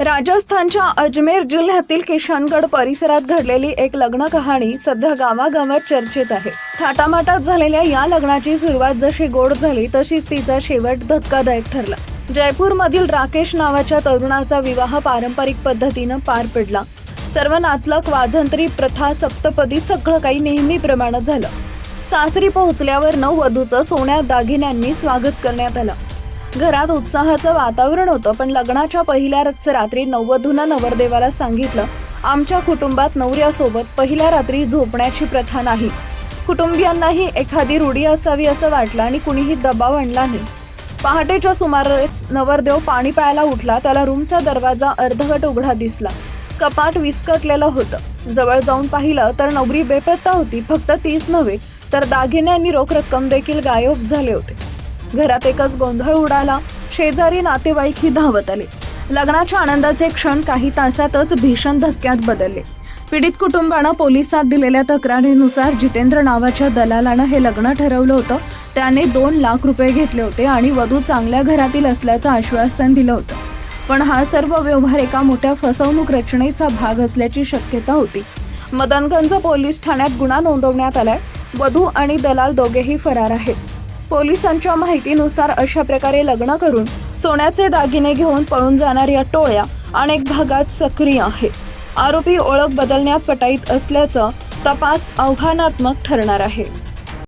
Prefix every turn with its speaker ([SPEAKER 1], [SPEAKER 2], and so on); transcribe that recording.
[SPEAKER 1] राजस्थानच्या अजमेर जिल्ह्यातील किशनगड परिसरात घडलेली एक लग्न कहाणी सध्या गावागावात चर्चेत आहे. थाटामाटात झालेल्या या लग्नाची सुरुवात जशी गोड झाली तशीच तिचा शेवट धक्कादायक ठरला. जयपूरमधील राकेश नावाच्या तरुणाचा विवाह पारंपरिक पद्धतीनं पार पडला. सर्व नातलक वाजंत्री प्रथा सप्तपदी सगळं काही नेहमीप्रमाणे झालं. सासरी पोहोचल्यावर नववधूचं सोन्या दागिन्यांनी स्वागत करण्यात आलं. घरात उत्साहाचं वातावरण होतं पण लग्नाच्या पहिल्याच रात्री नववधूनं नवरदेवाला सांगितलं आमच्या कुटुंबात नवऱ्यासोबत पहिल्या रात्री झोपण्याची प्रथा नाही. कुटुंबियांनाही एखादी रूढी असावी असं वाटलं आणि कुणीही दबाव आणला नाही. पहाटेच्या सुमारास नवरदेव पाणी प्यायला उठला त्याला रूमचा दरवाजा अर्धवट उघडा दिसला. कपाट विस्कटलेलं होतं. जवळ जाऊन पाहिलं तर नवरी बेपत्ता होती फक्त तीच नव्हे तर दागिने आणि रोख रक्कम देखील गायब झाले होते. घरात एकच गोंधळ उडाला. शेजारी नातेवाईक ही धावत आले. लग्नाच्या आनंदाचे क्षण काही तासातच भीषण धक्क्यात बदलले. पीडित कुटुंबानं पोलिसात दिलेल्या तक्रारीनुसार जितेंद्र नावाच्या दलालानं हे लग्न ठरवलं होतं. त्याने दोन लाख रुपये घेतले होते आणि वधू चांगल्या घरातील असल्याचं आश्वासन दिलं होतं. पण हा सर्व व्यवहार एका मोठ्या फसवणूक रचनेचा भाग असल्याची शक्यता होती. मदनगंज पोलीस ठाण्यात गुन्हा नोंदवण्यात आलाय. वधू आणि दलाल दोघेही फरार आहेत. पोलिसांच्या माहितीनुसार अशा प्रकारे लग्न करून सोन्याचे दागिने घेऊन पळून जाणाऱ्या टोळ्या अनेक भागात सक्रिय आहेत. आरोपी ओळख बदलण्यात पटाईत असल्याचं तपास आव्हानात्मक ठरणार आहे.